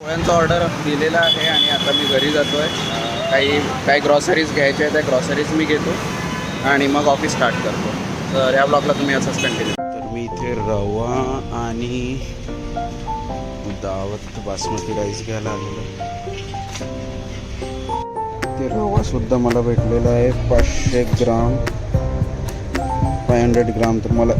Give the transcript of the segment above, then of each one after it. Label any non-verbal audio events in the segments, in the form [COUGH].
पोळ्यांचा order दिलेला आहे आणि आता मी घरी जातो आहे काही काही ग्रॉसरीज घ्यायच्या आहेत त्या ग्रॉसरीज मी घेतो आणि मग ऑफिस स्टार्ट करतो. तर या ब्लॉगला तुम्ही असंच कंटिन्यू तर मी इथे रवा आणि दावत बासमती राईस घ्यायला आलेलो ते रवा सुद्धा मला भेटलेला आहे पाचशे ग्राम. फाय हंड्रेड ग्राम तर मला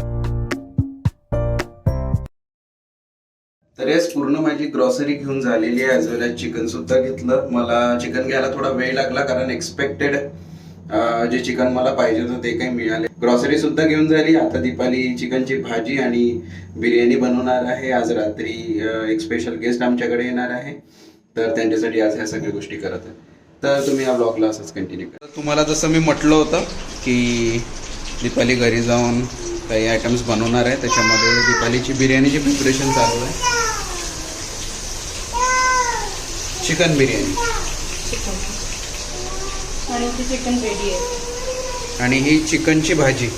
तर यास पूर्ण माझी ग्रॉसरी घेऊन झालेली आहे ॲज वेल एज चिकन सुद्धा घेतलं. मला चिकन घ्यायला थोडा वेळ लागला कारण एक्सपेक्टेड जे चिकन मला पाहिजे होतं ते काही मिळाले. ग्रॉसरी सुद्धा घेऊन झाली. आता दीपाली चिकनची भाजी आणि बिर्याणी बनवणार आहे. आज रात्री एक स्पेशल गेस्ट आमच्याकडे येणार आहे. तर त्यांच्यासाठी आज ह्या सगळ्या गोष्टी करत आहे. तर तुम्ही या ब्लॉगला असंच कंटिन्यू करा. तुम्हाला जसं मी म्हटलं होतं की दीपाली घरी जाऊन काही आयटम्स बनवणार आहे. त्याच्यामध्ये दीपालीची बिर्याणीची प्रिपरेशन चालू आहे. चिकन बिर्याणी. आणि ते चिकन रेडी आहे. आणि ही चिकनची भाजी.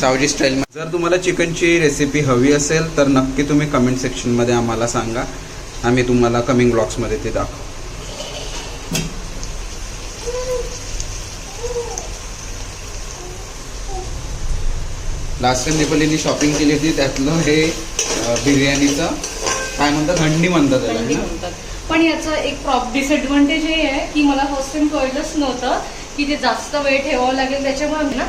सावजी स्टाईल जर तुम्हाला चिकनची रेसिपी हवी असेल तर नक्की तुम्ही कमेंट सेक्शनमध्ये आम्हाला सांगा. आम्ही तुम्हाला कमिंग ब्लॉग्समध्ये ते दाखवू. लास्ट टाइम दीपालीने शॉपिंग केली होती त्यातलं हे बिर्याणीचं काय म्हणतात? हंडी म्हणतात त्याला थंडी ना? म्हणतात. पण याचं एक प्रॉप डिसएडव्हान्टेज हे आहे की मला फर्स्ट टाइम कळलंच नव्हतं की ते जास्त वेळ ठेवावं लागेल त्याच्यामुळे ना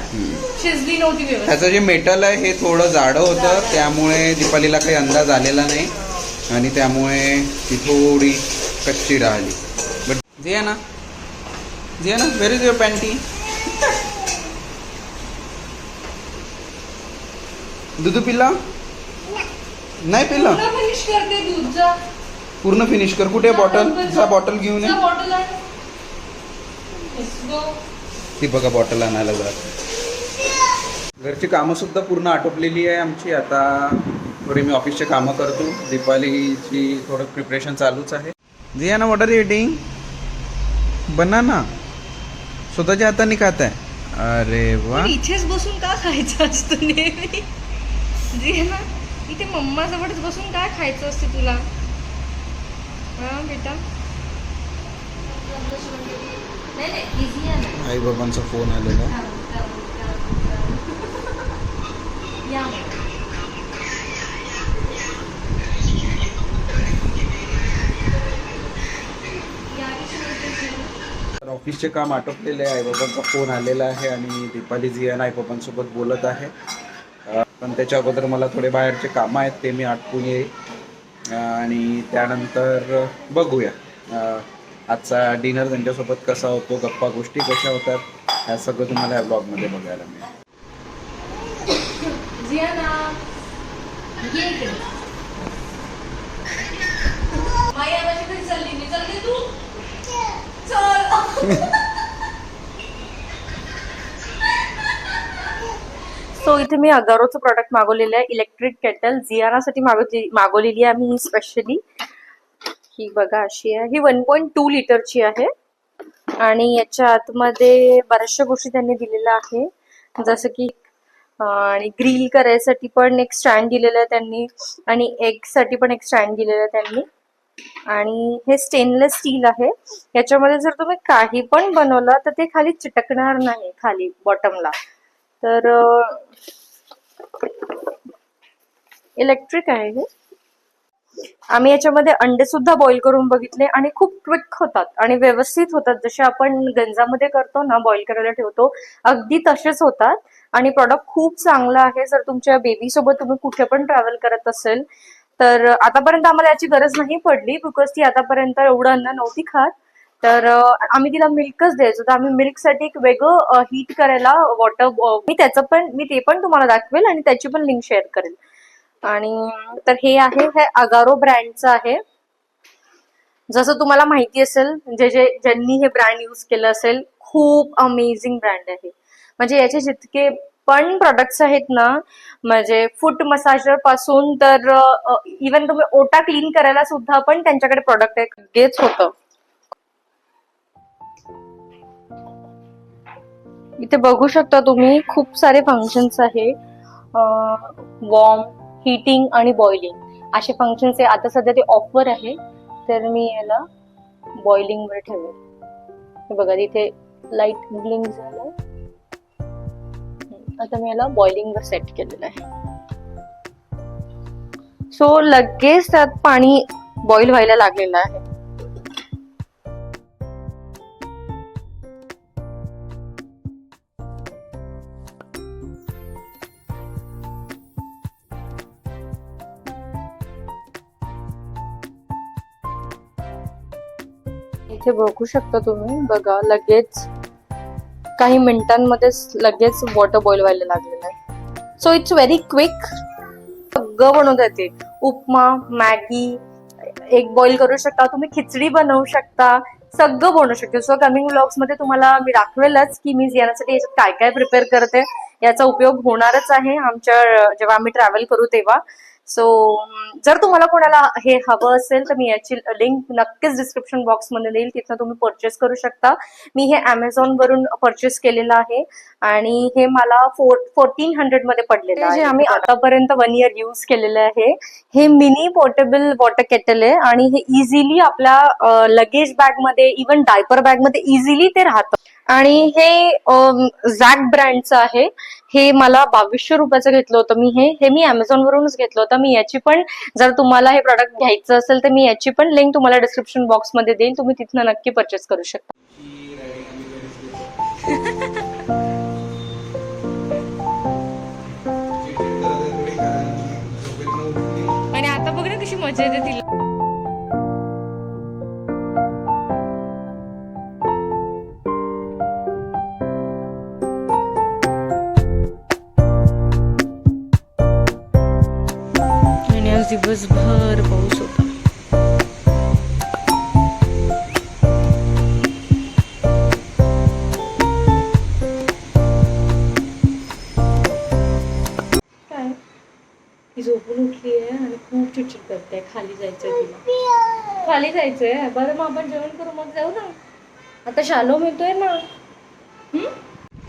शिजली नव्हती व्यवस्थित. त्याचं जे मेटल आहे हे थोडं जाडं होतं त्यामुळे दीपालीला काही अंदाज आलेला नाही. आणि त्यामुळे ती थोडी कच्ची राहिली. बट जे ना. जे ना व्हेर इज युअर पॅन्टी दूध पिल्ला? नाही पिल्ला फिनिश करते दूधचा पूर्ण फिनिश कर. कुठे बॉटल जा बॉटल घेऊन ये. बॉटल आहे Let's go. ती बघा बॉटल आणायला जात घरची कामं सुद्धा पूर्ण आटोपलेली आहे आमची. आता थोडी मी ऑफिसचे कामं करतो. दीपालीची थोडं प्रिपरेशन चालूच आहे. जिया ना वॉट आर इटिंग बनाना स्वतःच्या हाताने खात आहे. अरे वा. पण इथेच बसून का खायचं असतं नेहमी? जी ना इथे मम्मा जवळच बसून काय खायचं असते तुला? हा बेटा? नाही नाही easy आहे ना. आई बाबांचा फोन आलेला. ऑफिसचे काम आटोपलेले आहे. आईबाबांचा फोन आलेला आहे आणि दीपाली जी आणि आईबाबांसोबत बोलत आहे. पण त्याच्या अगोदर मला थोडे बाहेरचे कामं आहेत ते मी आटपून येईल. आणि त्यानंतर बघूया. आजचा डिनर त्यांच्यासोबत कसा होतो गप्पा गोष्टी कशा होतात ह्या सगळं तुम्हाला या ब्लॉगमध्ये बघायला मिळेल. जियाना ये इकडे माई आवाज कधी चालली मी चालली तू चल सो इथे मी अगारोचं प्रॉडक्ट मागवलेलं आहे इलेक्ट्रिक केटल जियानासाठी मागवली मागवलेली आहे मी स्पेशली ही बघा अशी आहे. ही वन पॉईंट टू लिटरची आहे. आणि याच्या आतमध्ये बऱ्याचशा गोष्टी त्यांनी दिलेल्या आहे. जसं की आणि ग्रिल करायसाठी पण एक स्टँड दिलेलं आहे त्यांनी. आणि एगसाठी पण एक स्टँड दिलेलं आहे त्यांनी. आणि हे स्टेनलेस स्टील आहे. याच्यामध्ये जर तुम्ही काही पण बनवलं तर ते खाली चिटकणार नाही खाली बॉटमला तर इलेक्ट्रिक आहे हे. आम्ही याच्यामध्ये अंडे सुद्धा बॉईल करून बघितले आणि खूप क्विक होतात आणि व्यवस्थित होतात. जसे आपण गंजामध्ये करतो ना बॉईल करायला ठेवतो अगदी तसेच होतात. आणि प्रॉडक्ट खूप चांगला आहे. जर तुमच्या बेबी सोबत तुम्ही कुठे पण ट्रॅव्हल करत असेल तर आतापर्यंत आम्हाला याची गरज नाही पडली बिकॉज ती आतापर्यंत एवढं अन्न नव्हती खात. तर आम्ही तिला मिल्कच द्यायचो. तर आम्ही मिल्कसाठी एक वेगळं हीट करायला वॉटर मी त्याचं पण मी ते पण तुम्हाला दाखवेल आणि त्याची पण लिंक शेअर करेल. आणि तर हे आहे हे अगारो ब्रँडचं आहे. जसं तुम्हाला माहिती असेल जे जे ज्यांनी हे ब्रँड यूज केलं असेल खूप अमेझिंग ब्रँड आहे. म्हणजे याचे जितके पण प्रोडक्ट्स आहेत ना म्हणजे फूट मसाजरपासून तर इवन तुम्ही ओटा क्लीन करायला सुद्धा पण त्यांच्याकडे प्रॉडक्ट आहे. गेच होतं. इथे बघू शकता तुम्ही खूप सारे फंक्शन्स आहे. वॉर्म हिटिंग आणि बॉइलिंग असे फंक्शन्स आहे. आता सध्या ते ऑफर आहे. तर मी याला बॉइलिंग वर ठेवेल. हे बघा इथे लाइट ब्लिंग झालं. आता मी याला बॉइलिंग वर सेट केलेलं आहे. सो लगेच त्यात पाणी बॉईल व्हायला लागलेलं आहे. इथे बघू शकता तुम्ही. बघा लगेच काही मिनिटांमध्येच लगेच वॉटर बॉईल व्हायला लागलेलं आहे. सो इट्स व्हेरी क्विक सगळं बनवता येते उपमा मॅगी एक बॉईल करू शकता. तुम्ही खिचडी बनवू शकता. सगळं बनवू शकते. सो कमिंग व्लॉग्समध्ये तुम्हाला मी दाखवेलच की मी येण्यासाठी याच्यात काय काय प्रिपेअर करते. याचा उपयोग होणारच आहे. आमच्या जेव्हा आम्ही ट्रॅव्हल करू तेव्हा. सो जर तुम्हाला कोणाला हे हवं असेल तर मी याची लिंक नक्कीच डिस्क्रिप्शन बॉक्समध्ये देईल. तिथनं तुम्ही परचेस करू शकता. मी हे अमेझॉन वरून परचेस केलेलं आहे आणि हे मला फोर फोर्टीन हंड्रेडमध्ये पडलेलं आहे जे आम्ही आतापर्यंत वन इयर युज केलेलं आहे. हे मिनी पोर्टेबल वॉटर केटल आहे आणि हे इझिली आपल्या लगेज बॅगमध्ये इवन डायपर बॅगमध्ये इझिली ते राहतं. आणि हे झॅक ब्रँडचं आहे. हे मला बावीसशे रुपयाचं घेतलं होतं मी हे. हे मी अमेझॉन वरूनच घेतलं होतं. मी याची पण जर तुम्हाला हे प्रॉडक्ट घ्यायचं असेल तर मी याची पण लिंक तुम्हाला डिस्क्रिप्शन बॉक्समध्ये देईल तुम्ही तिथनं नक्की परचेस करू शकता. [LAUGHS] आणि आता बघ ना कशी मजा येते तिला. आज दिवसभर पाऊस होता. काय? ती झोपून उठली आहे आणि खूप चिडचिड करते खाली जायचंय तिला. खाली जायचंय? बरं मग आपण जेवण करू मग जाऊ ना. आता शालो मिळतोय ना?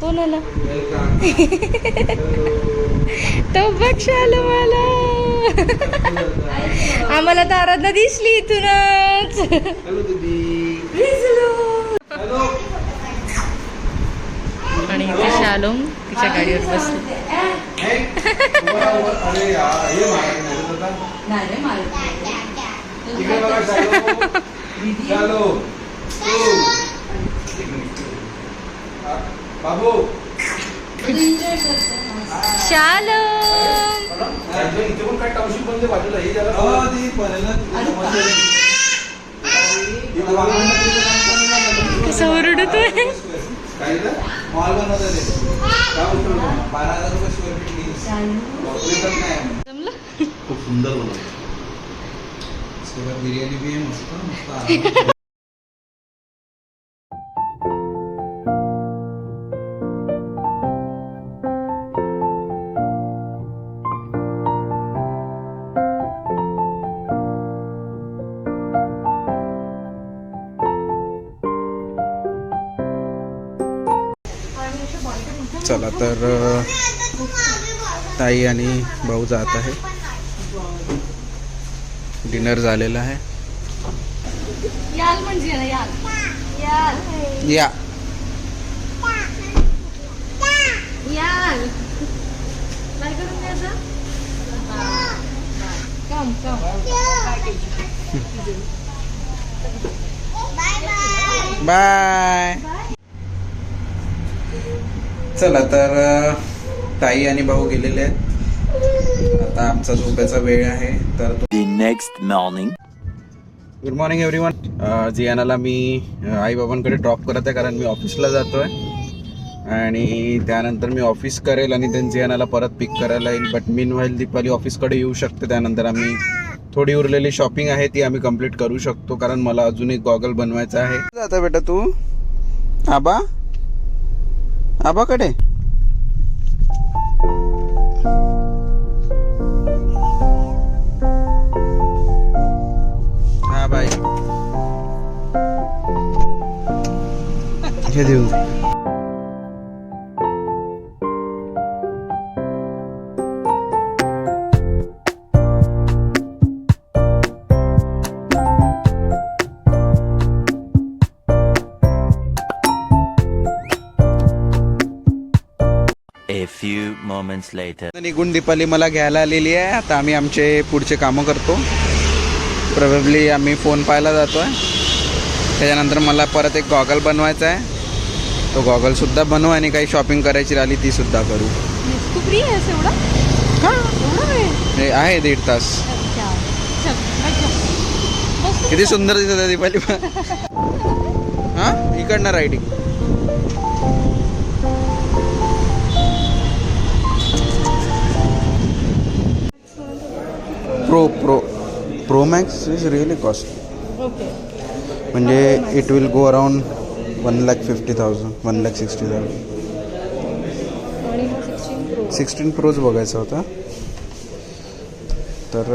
कोण आला [LAUGHS] तो बघ शालो मला. [LAUGHS] आम्हाला तर आराधना दिसली इथूनच. आणि इथे शालोम तिच्या गाडीवर बसली. बाबू. इथे पण काय टाउनशिप बंद बाजूला हे जरा कसं ओरडतोय? काय मॉल बनवत आहे. काय बोलतो बारा हजार रुपये स्क्वेअर फीट कॉर्पोरेशन नाही. खूप सुंदर बिर्याणी आहे मस्त मस्त. तर ताई आणि भाऊ जात आहे. डिनर झालेला आहे. याल म्हणजे ना याल. याल. या बाय. चला तर ताई आणि भाऊ गेलेले आहेत. आता आमचा झोपायचा वेळ आहे तर The next morning. Good morning everyone जियानाला मी आई बाबांकडे ड्रॉप करत आहे कारण मी ऑफिसला जातोय. आणि त्यानंतर मी ऑफिस करेल आणि then जियानाला परत पिक करायला येईल. बट मीन व्हाईल दीपाली ऑफिसकडे येऊ शकते. त्यानंतर आम्ही थोडी उरलेली शॉपिंग आहे ती आम्ही कंप्लीट करू शकतो कारण मला अजून एक गॉगल बनवायचा आहे. जाता बेटा तू? आबा? आबाकडे हा बाय हे देऊ few moments later. निघून दीपाली मला घ्यायला आलेली आहे. आता आम्ही आमचे पुढचे कामं करतो. प्रॉबेबली आम्ही फोन पाहायला जातोय. त्याच्यानंतर मला परत एक गॉगल बनवायचा आहे. तो गॉगल सुद्धा बनवू आणि काही शॉपिंग करायची राहिली ती सुद्धा करू. तू फ्री आहेस एवढा? एवढा वेळ हे आहे दीड तास. अच्छा. चल अच्छा बस किती सुंदर दिसत आहे दीपाली हा? इकडनं riding pro pro pro max is really cost okay म्हणजे it will go around one lakh fifty thousand one lakh sixty thousand sixteen pro sixteen pros बघायचा होता. तर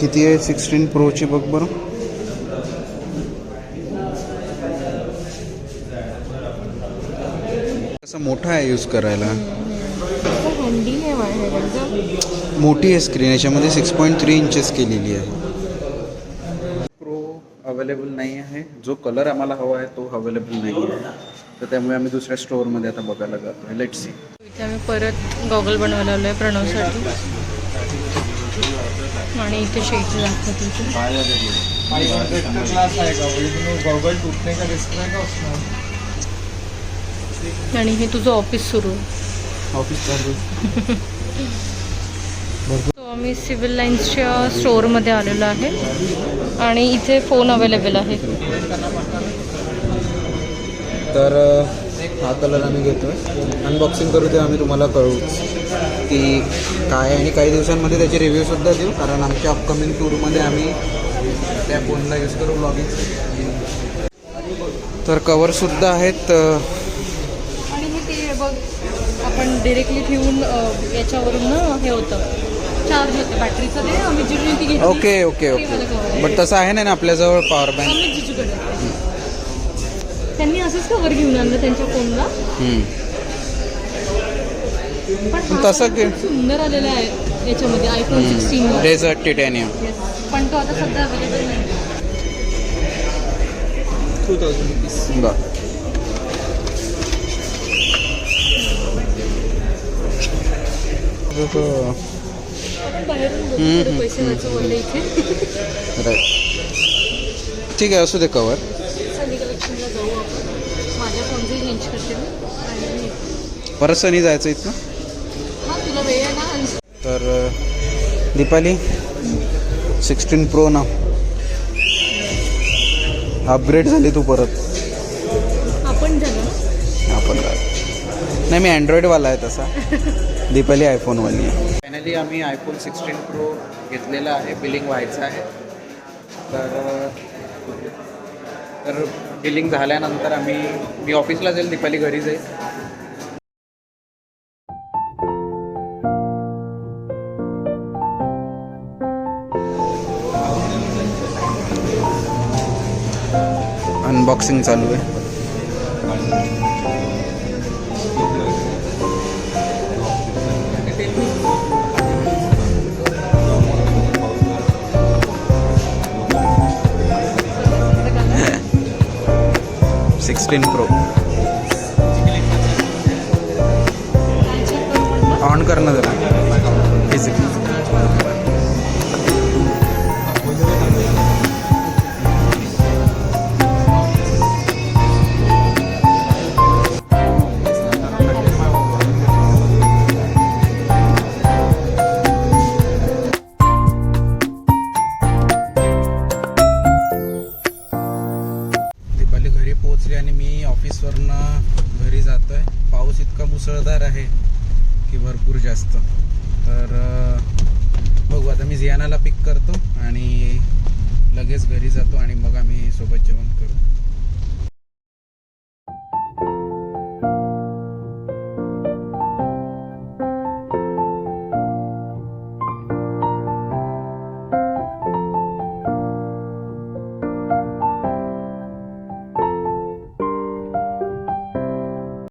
किती आहे सिक्स्टीन प्रोची बघ बरं. मोठा आहे यूज करायला. आहे मोठी आहे स्क्रीन याच्यामध्ये सिक्स पॉईंट थ्री इंचेस केलेली आहे. प्रो अवेलेबल नाही आहे. जो कलर आम्हाला हवा आहे तो अवेलेबल नाही आहे. तर त्यामुळे आम्ही दुसऱ्या स्टोअरमध्ये आता बघायला जातो आहे लेट सी इथे आम्ही परत गॉगल बनवायला आलोय प्रणवसाठी. आणि इथे शेट दाखवते क्लास आहे का गॉगल टूटने का रिस्क नाही का उसमें आणि हे तुझं ऑफिस सुरू. आहे ऑफिस [LAUGHS] तो आम्ही सिव्हिल लाईन्सच्या स्टोअरमध्ये आलेलो आहे आणि इथे फोन अवेलेबल आहे. तर हा कलर आम्ही घेतोय. अनबॉक्सिंग करू तेव्हा आम्ही तुम्हाला कळू की काय आहे. आणि काही दिवसांमध्ये त्याचे रिव्ह्यूसुद्धा देऊ कारण आमच्या अपकमिंग टूरमध्ये आम्ही त्या फोनला यूज करू ब्लॉगिंग तर कवरसुद्धा आहेत ते आपण डिरेक्टली ठेवून याच्यावरून ना हे होतं. चार्ज होतं. बॅटरीचं ते आम्ही जिजूने ती घेतली. ओके ओके ते ओके. बट तसं आहे ना आपल्याजवळ पॉवर बँक आम्ही जिजूकडे. त्यांनी असंच कवर घेऊन आणलं त्यांच्या फोनला पण हा तसं cover के- खूप सुंदर आलेला आहे याच्यामध्ये आयफोन सिक्स्टीन डेझर्ट टिटॅनियम पण तो आता सध्या अवेलेबल नाही. टू थाउजंड रुपीज बरं. इथे. राईट ठीक आहे असू दे कवर परत सनी जायचं इथं हा तर दीपाली सिक्स्टीन प्रो ना अपग्रेड झाली तू परत. आपण आपण नाही मी अँड्रॉइडवाला आहे तसा. [LAUGHS] दीपाली आयफोनवाली आहे. फायनली आम्ही आयफोन सिक्स्टीन प्रो घेतलेला आहे. बिलिंग व्हायचं आहे. तर तर बिलिंग झाल्यानंतर आम्ही मी ऑफिसला जाईल दीपाली घरी जाईल. अनबॉक्सिंग चालू आहे. Sixteen pro. ऑन करणं जरा. भरपूर जास्त. तर बघू आता मी झियानाला पिक करतो आणि लगेच घरी जातो आणि मग आम्ही सोबत जेवण करू.